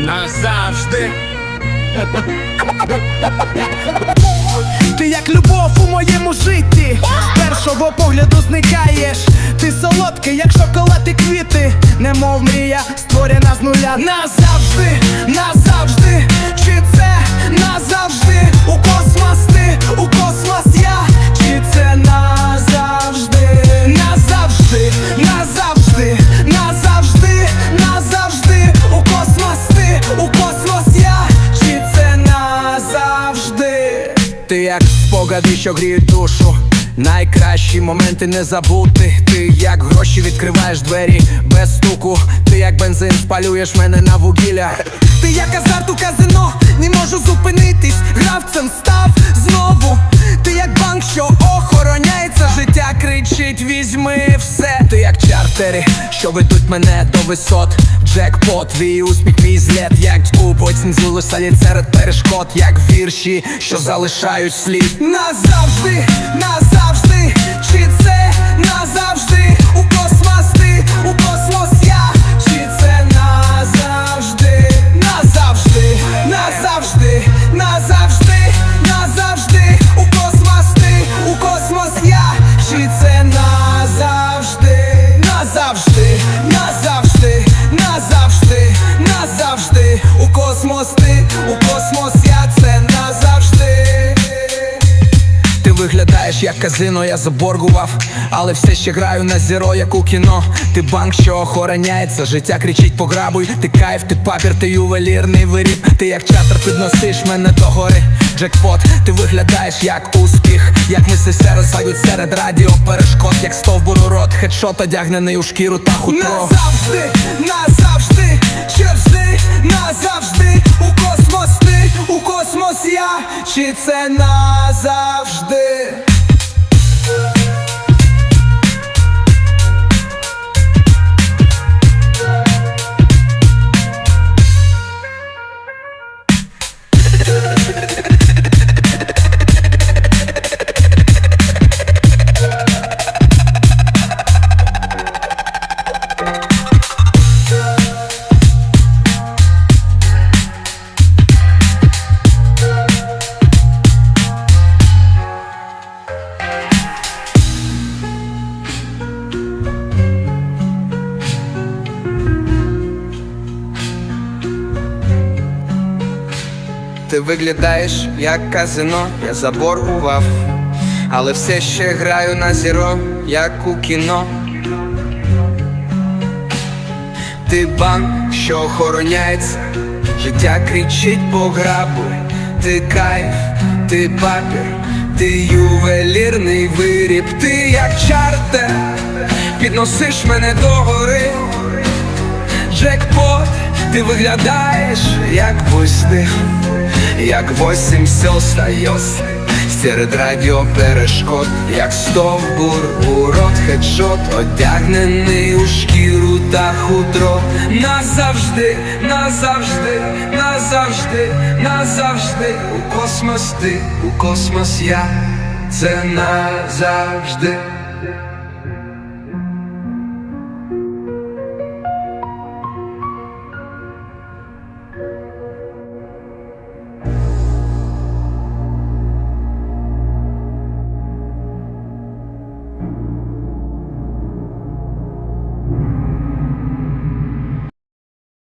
назавжди. Ти як любов у моєму житті, з першого погляду зникаєш. Ти солодкий, як шоколад і квіти, немов мрія, створена з нуля. Назавжди, назавжди, спогади, що гріють душу. Найкращі моменти не забути. Ти як гроші відкриваєш двері без стуку. Ти як бензин спалюєш мене на вугілля. Ти як азарт у казино, не можу зупинитись. Гравцем став знову. Ти як банк, що як що ведуть мене до висот. Джекпот, твій успіх, мій злет, як потім злилося серед перешкод, як вірші, що залишають слід. Назавжди, виглядаєш як казино, я заборгував, але все ще граю на зіро, як у кіно. Ти банк, що охороняється, життя кричить пограбуй. Ти кайф, ти папір, ти ювелірний виріб. Ти як чатер підносиш мене до гори. Джекпот, ти виглядаєш як успіх, як мисли розсадять серед радіо перешкод, як стовбур у рот, хедшот одягнений у шкіру та хутро. Назавжди, назавжди, черзди, назавжди, у космос ти, у космос я, чи це назавжди? Ти виглядаєш як казино, я заборгував, але все ще граю на зіро, як у кіно. Ти банк, що охороняється, життя кричить пограбуй, ти кайф, ти папір, ти ювелірний виріб, ти як чартер, підносиш мене до гори. Джекпот, ти виглядаєш як весни, як восім сел стайос Серед радіо перешкод, як стовбур, урод, хедшот, одягнений у шкіру та хутро. Назавжди, назавжди, назавжди, назавжди, у космос ти, у космос я, це назавжди.